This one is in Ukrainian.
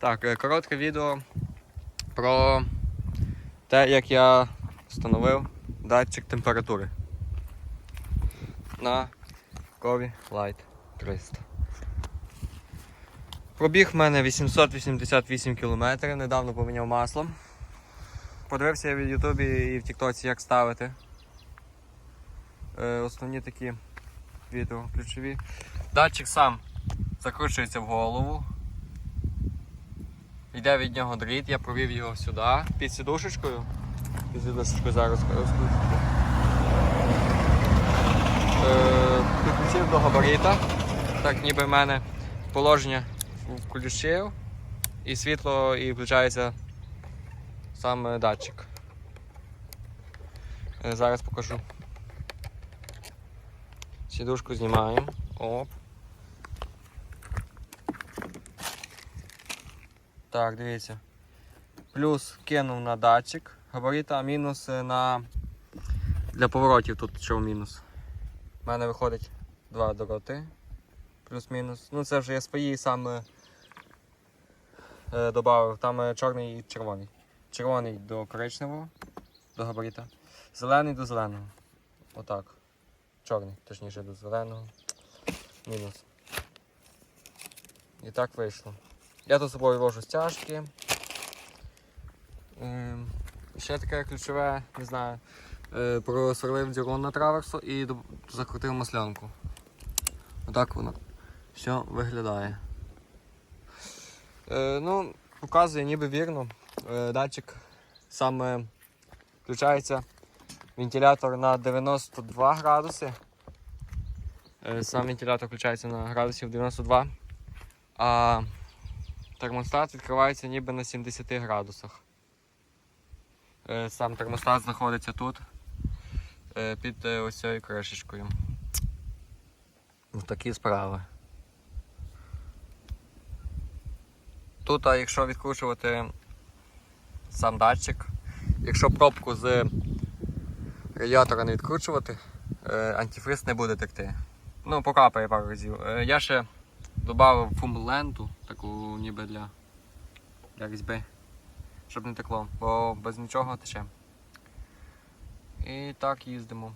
Так, е, коротке відео про те, як я встановив датчик температури на Кові Light 300. Пробіг в мене 888 км, недавно поміняв масло. Подивився я в Ютубі і в Тіктоці, як ставити. Е, основні такі відео ключові. Датчик сам закручується в голову. Йде від нього дріт, я провів його сюди, під сідушечкою. Під сідушечкою зараз розкручу. Е, підключив до габарита. Так ніби в мене положення включив і світло і включається сам датчик. Е, Зараз покажу. Сідушку знімаємо. Оп. Так, дивіться. Плюс кинув на датчик габарита, а мінус е, на для поворотів тут що мінус. У мене виходить два дороти. Плюс-мінус. Ну це вже я свої саме е, додав. Там е, чорний і червоний. Червоний до коричневого, до габарита. Зелений до зеленого. Отак. Чорний, точніше до зеленого. Мінус. І так вийшло. Я тут собою вожу стяжки. Ем, ще таке ключове, не знаю. Е, просверлив дірон на траверсу і закрутив маслянку. Отак воно все виглядає. Е, ну, показує ніби вірно. Е, датчик саме включається вентилятор на 92 градуси. Сам вентилятор включається на градусів 92, а термостат відкривається ніби на 70 градусах. Е, Сам термостат знаходиться тут, е, під е, ось цією кришечкою. Ось Такі справи. Тут, а якщо відкручувати сам датчик, якщо пробку з радіатора не відкручувати, антифриз не буде текти. Ну, покапає пару разів. Я ще додав фумленту, таку ніби для, для різьби, щоб не текло, бо без нічого тече. І так їздимо.